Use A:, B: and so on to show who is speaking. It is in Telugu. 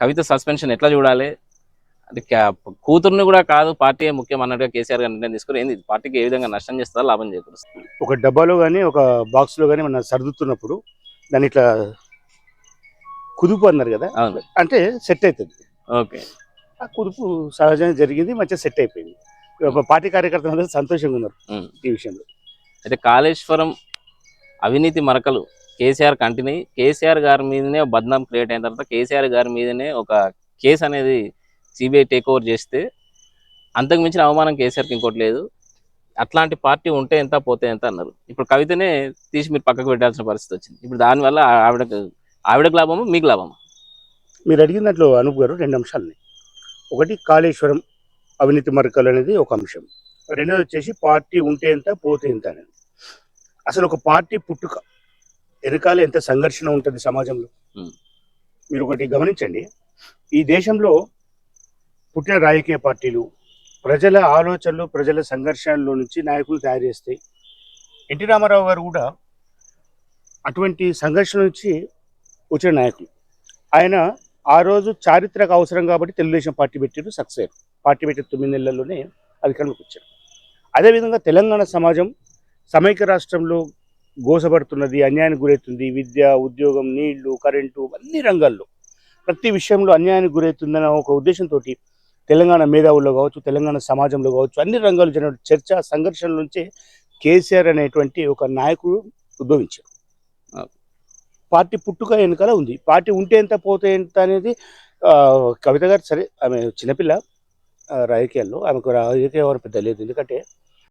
A: కవిత సస్పెన్షన్ ఎట్లా చూడాలి? అంటే కూతుర్ని కూడా కాదు పార్టీ ముఖ్యం అన్నట్టుగా కేసీఆర్ గారు నిర్ణయం తీసుకుని ఏంది? పార్టీకి ఏ విధంగా నష్టం చేస్తుందా లాభం చేకూరుస్తుంది.
B: ఒక డబ్బాలో కానీ ఒక బాక్స్లో కానీ మనం సర్దుతున్నప్పుడు దాన్ని ఇట్లా కుదుపు అన్నారు కదా? అంటే సెట్ అవుతుంది
A: ఓకే.
B: ఆ కుదుపు సహజంగా జరిగింది మంచిగా సెట్ అయిపోయింది. ఒక పార్టీ కార్యకర్తలు అందరూ సంతోషంగా ఉన్నారు. ఈ విషయంలో.
A: అయితే కాళేశ్వరం అవినీతి మరకలు కేసీఆర్ కంటిన్యూ కేసీఆర్ గారి మీదనే బద్నాం క్రియేట్ అయిన తర్వాత కేసీఆర్ గారి మీదనే ఒక కేసు అనేది సిబిఐ టేక్ ఓవర్ చేస్తే అంతకు మించిన అవమానం కేసీఆర్కి ఇంకోటి లేదు. అట్లాంటి పార్టీ ఉంటే ఎంత పోతే ఎంత అన్నారు. ఇప్పుడు కవితనే తీసి మీరు పక్కకు పెట్టాల్సిన పరిస్థితి వచ్చింది. ఇప్పుడు దానివల్ల ఆ- ఆవిడకు ఆవిడకు లాభము మీకు లాభము?
B: మీరు అడిగిన దాంట్లో అనూప్ గారు రెండు అంశాలని ఒకటి కాళేశ్వరం అవినీతి మరకలు అనేది ఒక అంశం. రెండోది వచ్చేసి పార్టీ ఉంటే ఎంత పోతే ఎంత అనేది. అసలు ఒక పార్టీ పుట్టుక వెనకాల ఎంత సంఘర్షణ ఉంటుంది సమాజంలో. మీరు ఒకటి గమనించండి. ఈ దేశంలో పుట్టిన రాజకీయ పార్టీలు ప్రజల ఆలోచనలు ప్రజల సంఘర్షణలో నుంచి నాయకులు తయారు చేస్తాయి ఎన్టీ రామారావు గారు కూడా అటువంటి సంఘర్షణ నుంచి వచ్చిన నాయకులు. ఆయన ఆ రోజు చారిత్రక అవసరం కాబట్టి తెలుగుదేశం పార్టీ పెట్టారు సక్సెస్ పార్టీ పెట్టిన తొమ్మిది నెలల్లోనే అధికారంలోకి వచ్చారు. అదేవిధంగా తెలంగాణ సమాజం సమైక్య రాష్ట్రంలో గోసపడుతున్నది అన్యాయానికి గురవుతుంది విద్య ఉద్యోగం నీళ్ళు కరెంటు అన్ని రంగాల్లో. ప్రతి విషయంలో అన్యాయానికి గురవుతుందన్న ఒక ఉద్దేశంతో తెలంగాణ మేధావుల్లో కావచ్చు తెలంగాణ సమాజంలో కావచ్చు అన్ని రంగాలు జరిగిన చర్చ సంఘర్షణ నుంచే కేసీఆర్ అనేటువంటి ఒక నాయకుడు ఉద్భవించారు పార్టీ పుట్టుక వెనకాల ఉంది. పార్టీ ఉంటే ఎంత పోతే ఎంత అనేది కవిత గారు సరే ఆమె చిన్నపిల్ల రాజకీయాల్లో ఆమెకు రాజకీయ ఎవరు పెద్ద లేదు. ఎందుకంటే